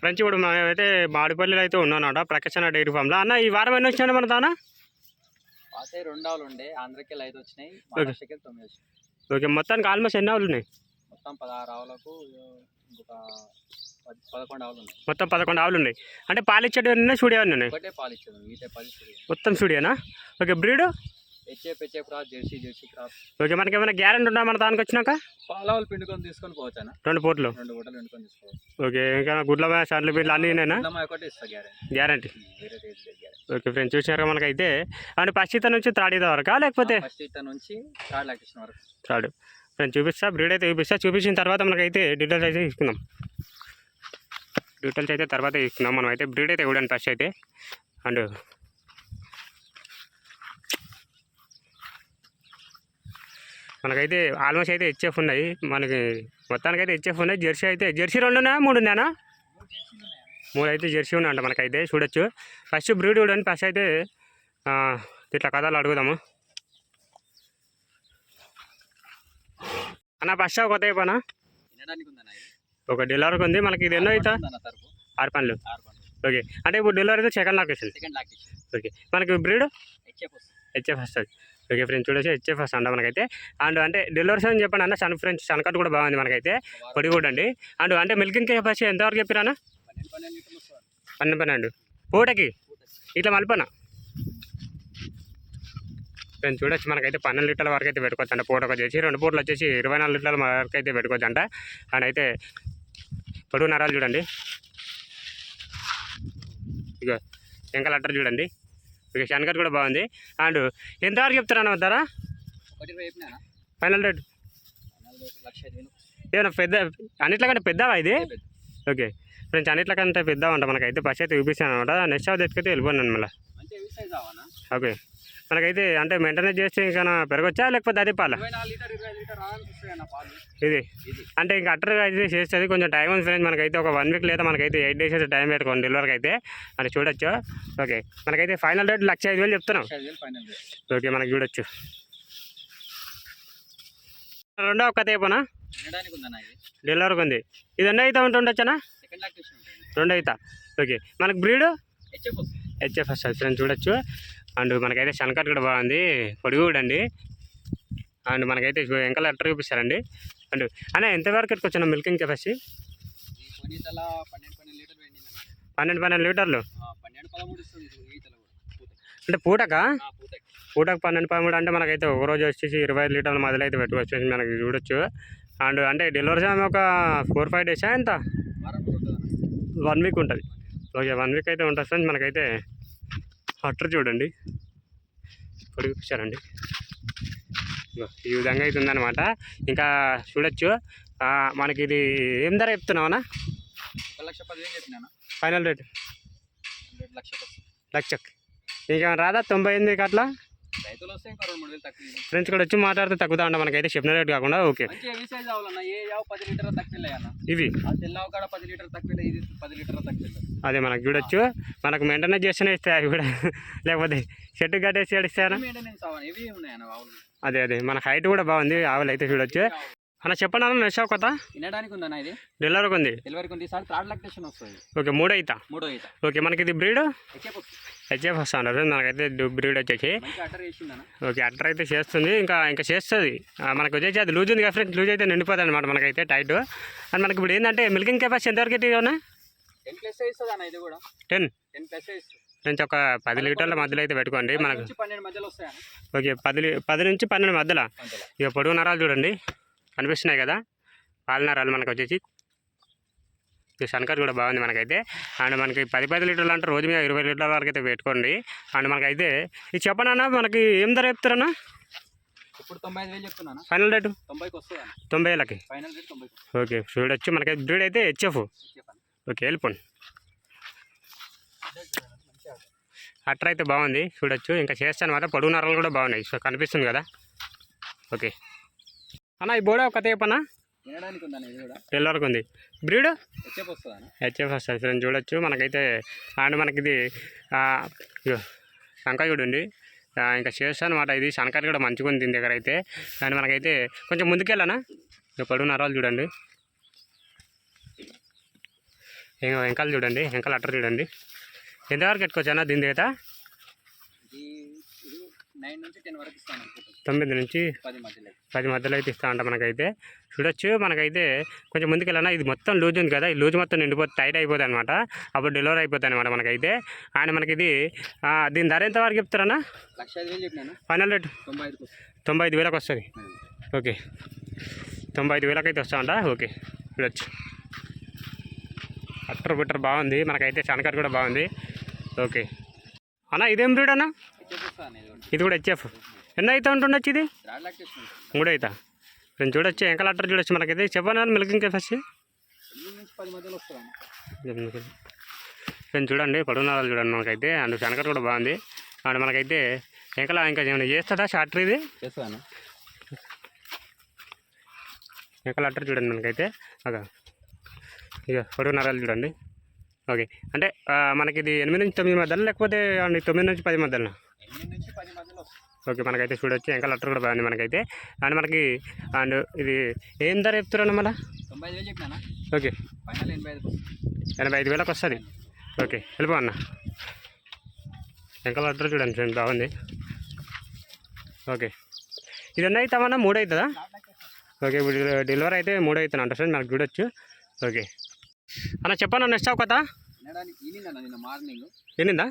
Friends ఇప్పుడు మేమైతే మాడిపల్లిలో అయితే ఉన్నానట ప్రకాశన డైరీ ఫామ్లో. అన్న ఈ వారం ఎన్ని వచ్చాయండి మన దానా? పాతే రెండు ఆవులు ఉండే ఆంధ్రకి ఐదు వచ్చినాయి మహారాష్ట్రకి తొమ్మిది వచ్చినాయి. ఓకే మొత్తానికి ఆల్మోస్ట్ ఎన్ని ఆవులు ఉన్నాయి? మొత్తం పదహారు ఆవులకు పదకొండు ఆవులు ఉన్నాయి. మొత్తం పదకొండు ఆవులు ఉన్నాయి. అంటే పాలిచ్చేటి ఉన్నాయి? చూడేవన్నీ ఉన్నాయి? మొత్తం చూడేనా okay breed? Jersey Jersey okay మనకి ఏమైనా గ్యారెంటీ ఉందా మన దానికి వచ్చినాక? పాలవాళ్ళు పిండుకొని తీసుకొని పోవచ్చానా? రెండు పూట్లు. రెండు గుట్టలు పిండుకొని తీసుకోవచ్చు. ఓకే ఇంకా గుడ్ల సండ్ల బిడ్డలు అన్నీ ఒకటి ఇస్తా గ్యారెంటీ. ఓకే ఫ్రెండ్స్ చూసినారు మనకైతే. అంటే పశ్చిత నుంచి త్రాడిద వరకా లేకపోతే? ఫస్ట్ ఇట్ట నుంచి థర్డ్ లొకేషన్ వరకు. త్రాడు. ఫ్రెండ్స్ చూపిస్తా బ్రీడ్ అయితే చూపిస్తా. చూపించిన తర్వాత మనకైతే డీటెయిల్స్ అయితే తీసుకుందాం. డీటెయిల్స్ అయితే తర్వాత తీసుకుందాం. మనం అయితే బ్రీడ్ అయితే చూడండి ఫస్ట్ అయితే. అండ్ మనకైతే ఆల్మోస్ట్ అయితే హెచ్ఎఫ్ ఉన్నాయి. మనకి మొత్తానికి అయితే హెచ్ఎఫ్ ఉన్నాయి. జెర్సీ అయితే జెర్సీ రెండునా మూడు ఉన్నాయా మూడు అయితే జెర్సీ ఉన్నాయంట మనకైతే. చూడొచ్చు. ఫస్ట్ బ్రీడ్ చూడండి. ఫస్ట్ అయితే ఇట్లా కథలు అడుగుదాము. అన్న ఫస్ట్ కొత్త అయిపోనా? ఒక డెలివరీకి ఉంది. మనకి ఇది ఎన్నో అవుతా ఆరు పనులు ఓకే. అంటే ఇప్పుడు డెలివరీ అయితే సెకండ్ లొకేషన్ ఓకే. మనకి బ్రీడ్ హెచ్ఎఫ్ వస్తుంది. ఓకే ఫ్రెండ్స్ చూడొచ్చు. హెచ్ఎఫ్ సండ అంట మనకైతే. అండ్ అంటే డెలివరీస్ అని చెప్పండి అన్న సన్ ఫ్రెండ్స్ సన్కట్ కూడా బాగుంది మనకైతే. పొడి కూడా అండి. అండ్ అంటే మిల్కింగ్ కెపాసిటీ ఎంతవరకు చెప్పిరానా పన్నెండు పన్నెండు. పూటకి? ఇట్లా మలిపనా? ఫ్రెండ్స్ చూడొచ్చు. మనకైతే పన్నెండు లీటర్ల వరకు అయితే పెట్టుకోవచ్చు అంట. పూట వచ్చేసి రెండు పూటలు వచ్చేసి ఇరవై నాలుగు లీటర్ల వరకు అయితే పెట్టుకోవచ్చు అంట. అండ్ అయితే పొడుగు నరాలు చూడండి. ఇక ఇంకా లెటర్ చూడండి. ఇక శనగట్ కూడా బాగుంది. అండ్ ఎంతవరకు చెప్తారా చెప్పినా? Final rate. పద్నాలుగు లక్ష ఐదు వేలు. ఏమైనా పెద్ద అన్నిట్లకంటే పెద్దవా ఇది? పెద్ద. ఓకే. ఫ్రెండ్స్ అన్నిట్లకంటే పెద్దవా అంట మనకైతే. ఫస్ట్ అయితే చూపిస్తాను అనమాట నెక్స్ట్ షాప్ తెచ్చుకైతే వెళ్ళిపోయాను మళ్ళీ. ఓకే. మనకైతే అంటే మెయింటెనెన్స్ చేస్తే ఇంకా పెరగచ్చా? లేకపోతే అదే పాల? ఇది? అంటే ఇంకా అట్టర్గా అయితే చేస్తుంది. కొంచెం టైం ఉంది ఫ్రెండ్స్ మనకైతే ఒక వన్ వీక్ లేదా మనకైతే ఎయిట్ డేస్ అయితే టైం పెట్టుకోండి. డెలివరీకి అయితే. అని చూడొచ్చు. ఓకే మనకైతే ఫైనల్ రేట్ లక్ష ఐదు వేలు చెప్తున్నాం. ఓకే మనకి చూడొచ్చు. రెండో ఒక్క తేపనా? డెలివరీకి ఉంది. ఇది ఎన్నో అయితే ఉంటుండొచ్చనా రెండు అవుతా ఓకే మనకి బ్రీడ్ హెచ్ఎఫ్ వస్తుంది. ఫ్రెండ్స్ చూడొచ్చు. అండ్ మనకైతే శనకట్ కూడా బాగుంది. పొడి కూడా అండి. అండ్ మనకైతే ఇంకా లెటర్ చూపిస్తారండి. అండ్ అన్న ఎంతవరకు ఎట్టుకొచ్చాను మిల్కింగ్ కెపాసిటీ పన్నెండు పన్నెండు లీటర్లు అంటే పూటకా? పూటకు పన్నెండు పదమూడు అంటే మనకైతే ఒక రోజు వచ్చేసి ఇరవై ఐదు లీటర్ల మొదలు అయితే పెట్టుకోవచ్చు మనకి చూడొచ్చు. అండ్ అంటే డెలివరీ టైం ఒక ఫోర్ ఫైవ్ డేసా ఎంత? వన్ వీక్ ఉంటుంది. ఓకే వన్ వీక్ అయితే ఉంటుంది మనకైతే. అట్టర్ చూడండి. పొడిగిపించారండి ఈ విధంగా అయితే ఉందన్నమాట. ఇంకా చూడొచ్చు. మనకి ఇది ఏం ధర చెప్తున్నావనా లక్ష ఫైనల్ రేట్. రెండు లక్షకు వస్తుంది లక్షకి. ఇంకేమైనా రాదా? తొంభై ఎనిమిదికి అట్లా? రైతులు వస్తే ఇంకా రెండు మూడు వేలు తక్కువ ఇది. ఫ్రెండ్స్ కూడా వచ్చి మాట్లాడితే తగ్గుతా ఉంటాం మనకైతే చెప్పిన రేట్ కాకుండా ఓకే. మంచి హెవీ సైజ్ అవ్వాలన్న ఏ యావ పది లీటర్ తక్కువ అన్న. ఇవి? ఆ తెల్లవ కాడ పది లీటర్ తక్కువ ఇది పది లీటర్ తక్కువ అదే మనకు చూడొచ్చు. మనకు మెయింటెనెన్స్ చేస్తూనే ఇస్తాయి అవి కూడా? లేకపోతే చెట్టు కట్టేసి ఇస్తారా మెయింటెనెన్స్ అవ్వాలి ఇవి ఉన్నాయన్న ఆవులు? అదే అదే. మన హైట్ కూడా బాగుంది ఆవులు అయితే చూడొచ్చు. అన్న చెప్పండి అన్న నెక్స్ట్ కొత్త తినడానికి ఉందన్న ఇది? డెలివరీకి ఉంది డెలివరీకి ఉంది ఈసారి థర్డ్ లక్టేషన్ వస్తుంది. ఓకే మూడు అవుతా మూడో ఈత. ఓకే మనకి ఇది బ్రీడ్ హెచ్ఎఫ్ వస్తుంది హెచ్ఎఫ్ వస్తా ఉన్నారు మనకైతే బ్రీడ్ వచ్చేసి. అటర్ ఓకే అట్టర్ అయితే చేస్తుంది. ఇంకా ఇంకా చేస్తుంది. మనకు వచ్చేసి అది లూజ్ ఉంది కదా ఫ్రెండ్స్ లూజ్ అయితే నిండిపోతుంది అనమాట మనకైతే టైట్. అండ్ మనకి ఇప్పుడు ఏంటంటే మిల్కింగ్ కెపాసిటీ ఎంతవరకు అయితే ఉన్నా టెన్ ప్లస్ ఇస్తుంది అన్న ఇది కూడా. టెన్. టెన్ ప్లస్ ఇస్తుంది. నుంచి ఒక పది లీటర్ల మధ్యలో అయితే పెట్టుకోండి. మనకు ఓకే పది పది నుంచి పన్నెండు మధ్యలో. మధ్యలో ఇక పొడుగు నరాలు చూడండి. కనిపిస్తున్నాయి కదా? పాల నరాలు మనకు వచ్చేసి. శనకర్ కూడా బాగుంది మనకైతే. అండ్ మనకి పది పది లీటర్లు అంటే రోజు మీద ఇరవై లీటర్ల వరకు అయితే పెట్టుకోండి. అండ్ మనకైతే ఇది చెప్పనన్నా మనకి ఏం ధర చెప్తారన్నా? ఇప్పుడు తొంభై ఐదు వేలు చెప్తున్నాను? Final rate? తొంభైకి వస్తుంది? అన్న తొంభై వేలకి. ఫైనల్ రేట్ తొంభైకి ఓకే చూడొచ్చు. మనకైతే బ్రీడ్ అయితే హెచ్ఎఫ్. ఓకే వెళ్ళిపోండి. అట్ర అయితే బాగుంది. చూడొచ్చు. ఇంకా చేస్తాను. మాత్రం పొడుగు నరాలు కూడా బాగున్నాయి. సో కనిపిస్తుంది కదా? ఓకే. అన్న ఈ బోడ ఒక తేపనా ఎల్లవరకు ఉంది బ్రీడ్? హెచ్ఎఫ్ వస్తుంది ఫ్రెండ్ చూడొచ్చు. మనకైతే అండ్ మనకి ఇది ఆ, ఇగో శంకాయ కూడా ఉంది ఇంకా చేస్తాను అనమాట ఇది. శనకాయ కూడా మంచిగా ఉంది దీని దగ్గర అయితే. అండ్ మనకైతే కొంచెం ముందుకెళ్ళానా? ఇక పడు నరాలు చూడండి. ఇంకా వెంకాలు చూడండి వెంకాల అట్టర్ చూడండి. ఎంతవరకు పెట్టుకోవచ్చు అన్న దీని దగ్గర నైన్ నుంచి టెన్ వరకు ఇస్తాను అనుకుంటున్నాను తొమ్మిది నుంచి పది మధ్యలో. అయితే ఇస్తా అంట మనకైతే. చూడొచ్చు మనకైతే కొంచెం ముందుకు వెళ్ళినా ఇది మొత్తం లూజ్ ఉంది కదా ఈ లూజ్ మొత్తం నిండిపోతే టైట్ అయిపోతుంది అనమాట అప్పుడు డెలివరీ అయిపోతుంది అనమాట మనకైతే. ఆయన మనకి ఇది దీని ధర ఎంత వరకు చెప్తారన్నా? Final rate? తొంభై ఐదు వేలకు వస్తుంది. ఓకే. తొంభై ఐదు వేలకు అయితే వస్తామంట ఓకే. చూడొచ్చు. అట్టర్ బిట్టర్ బాగుంది. మనకైతే చనకర్ కూడా బాగుంది. ఓకే. అన్న ఇదేం బ్రీడ్ అన్న? ఇది ఇది కూడా హెచ్ఎఫ్ ఎన్ని అయితే ఉంటుండొచ్చు ఇది? మూడు అవుతా నేను చూడొచ్చు ఎంకల్ అట్టర్ చూడొచ్చు మనకైతే. చెప్పను మిల్కింగ్ వస్తాను నేను చూడండి పడున్నారాలు చూడండి మనకైతే. అండ్ శనకర్ కూడా బాగుంది. అండ్ మనకైతే ఎంకలా ఇంకా ఏమైనా చేస్తుందా షార్టర్ ఇది? చేస్తాను. ఎంకల అట్టర్ చూడండి మనకైతే. అగా. ఇక పడున్నారాలు చూడండి. ఓకే. అంటే మనకి ఇది ఎనిమిది నుంచి తొమ్మిది మధ్యలో లేకపోతే అండ్ తొమ్మిది నుంచి పది మధ్యలో. ఓకే మనకైతే చూడొచ్చు. ఎంకల అట్టర్ కూడా బాగుంది మనకైతే. అండ్ మనకి అండ్ ఇది ఏం ధర చెప్తారన్న మళ్ళీ? ఓకే. ఎనభై ఐదు వేలకు వస్తుంది. ఓకే వెళ్ళిపో అన్న. వెంకల అడ్డర్ చూడండి ఫ్రెండ్ బాగుంది. ఓకే. ఇది ఎన్ని అవుతామన్నా మూడు అవుతుందా ఓకే ఇప్పుడు డెలివరీ అయితే మూడు అవుతుంది అంట ఫ్రెండ్ నాకు చూడొచ్చు. ఓకే. అన్న చెప్పన్న నెక్స్ట్ నిన్న మార్నింగ్. ఎన్నిందా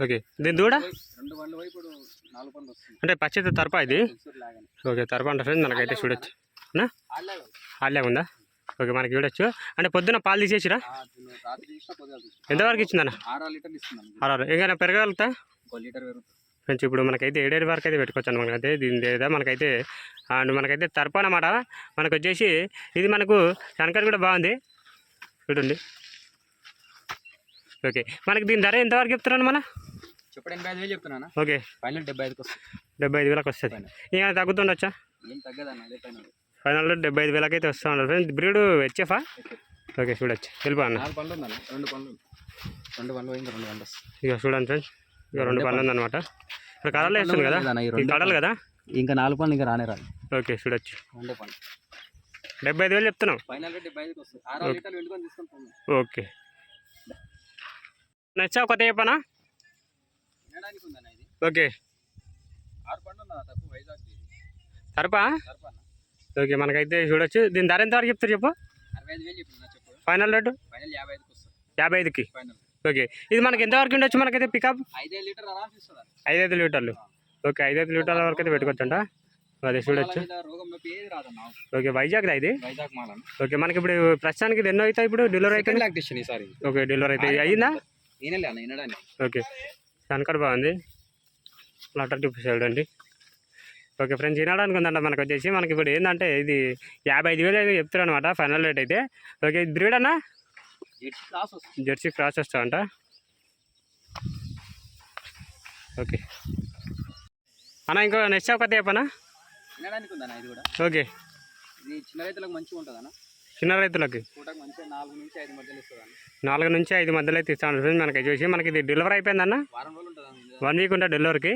ఓకే. దీని దూడ? అంటే పచ్చిత తరపా ఇది? ఓకే తరపా అంట ఫ్రెండ్ మనకైతే చూడొచ్చు. అన్నా? హాల్యా ఉందా? ఓకే మనకి చూడొచ్చు. అంటే పొద్దున్న పాలు తీసేసిరా? ఎంతవరకు ఇచ్చిందన్న? ఆరు ఇంకైనా పెరగలుగుతా ఫ్రెండ్స్ ఇప్పుడు మనకైతే ఏడేడు వరకు అయితే పెట్టుకోవచ్చు అనమాట అయితే దీని లేదా మనకైతే అండ్ మనకైతే తరపు అనమాట మనకు వచ్చేసి ఇది మనకు శనకర్ కూడా బాగుంది. చూడండి. ఓకే. మనకి దీని ధర ఎంతవరకు చెప్తున్నాను మన చెప్పడు ఎనభై ఐదు వేలు చెప్తున్నానా? ఓకే. ఫైనల్ డెబ్బై ఐదుకి వస్తుంది. డెబ్బై ఐదు వేలకు వస్తుంది. ఇంకా తగ్గుతుండొచ్చా? ఏం తగ్గదన్న ఫైనల్. డెబ్బై ఐదు వేలకి అయితే వస్తూ ఉన్నారు. Friends breed హెచ్ఎఫా? ఓకే చూడొచ్చు. వెళ్ళిపో అన్న. పండ్లు ఉందన్న. రెండు పండ్లు రెండు పండ్లు పోయింది రెండు వస్తాయి. ఇక చూడండి ఫ్రెండ్స్. ఇక రెండు పనులు ఉందన్నమాట. ఇక్కడ కడలు వేస్తుంది కదా? కడలు కదా? ఇంకా నాలుగు పండ్లు ఇంకా రానే రాదు ఓకే చూడొచ్చు. రెండే పండ్లు. డెబ్బై ఐదు వేలు పోండి. ఓకే. నచ్చావు కొత్త చెప్పనా? ఓకే. సరిపా? ఓకే మనకైతే చూడొచ్చు. దీని ధర ఎంత వరకు చెప్తారు చెప్పు? Final rate? యాభై ఐదుకి ఓకే. ఇది మనకి ఎంత వరకు ఉండొచ్చు మనకైతే పికప్ ఐదైదు లీటర్లు ఓకే ఐదైదు లీటర్ల. వరకు అయితే పెట్టుకోవచ్చు అంట అదే చూడొచ్చు. ఓకే వైజాగ్ ఇది? వైజాగ్ మాలన్న ఓకే మనకి ఇప్పుడు ప్రస్తుతానికి ఇది ఎన్నో అవుతాయి ఇప్పుడు? డెలివరీ అయితే? లాక్టేషన్ ఈసారి. ఓకే డెలివరీ అయితే అయ్యిందా ఓకే సన్కర్ బాగుంది. లటర్ చూపించాడండి ఓకే ఫ్రెండ్స్ వినడానికి ఉందంట మనకు వచ్చేసి మనకి ఇప్పుడు ఏంటంటే ఇది యాభై ఐదు వేలు అయితే చెప్తారు అనమాట ఫైనల్ రేట్ అయితే. ఓకే ఇది బ్రీడ్ అన్న? జెర్సీ క్రాస్ వస్తావంట ఓకే. అన్న ఇంకో నెక్స్ట్ ఒక చెప్పనా? వినడానికి ఉందన్న ఇది కూడా? ఓకే. ఇది చిన్న రైతులకు మంచిగా ఉంటుంది అన్న చిన్న రైతులకి? పూటకు మంచిగా నాలుగు నుంచి ఐదు మధ్యలో ఇస్తుంది అన్న నాలుగు నుంచి ఐదు మధ్యలో అయితే ఇస్తాను. ఫ్రెండ్స్ మనకి చూసి మనకి ఇది డెలివరీ అయిపోయిందన్న? వారం రోజులు అన్న. వన్ వీక్ ఉంటుంది డెలివరీకి.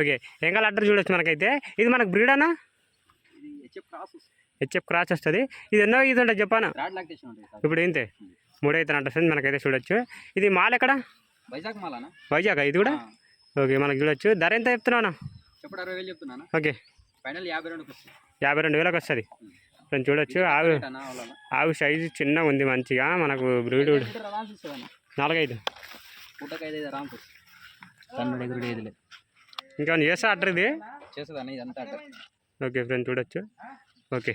ఓకే. ఇంకా లెటర్ చూడొచ్చు మనకైతే. ఇది మనకు బ్రీడ్ అన్న ఇది హెచ్ఎఫ్ క్రాస్ వస్తుంది. హెచ్ఎఫ్ క్రాస్ వస్తుంది. ఇది ఎన్నో ఇది ఉంటుంది చెప్పాను ఇప్పుడు ఏంటి మూడైతే అంట ఫ్రెండ్స్ మనకైతే చూడొచ్చు. ఇది మాల్ ఎక్కడ? వైజాగ్ మాలనా వైజాగ్ ఇది కూడా? ఓకే మనకి చూడొచ్చు. ధర ఎంత చెప్తున్నాను చెప్పడు అరవై వేలు చెప్తున్నానా? ఓకే. ఫైనల్ యాభై రెండుకి వస్తుంది యాభై రెండు వేలకు వస్తుంది ఫ్రెండ్స్ చూడొచ్చు ఆవు ఆవు సైజు చిన్న ఉంది మంచిగా మనకు బ్రీడ్ నాలుగైదు. ఇంకా చేస్తా అడ్డర్ ఇది? ఓకే ఫ్రెండ్స్ చూడొచ్చు. ఓకే.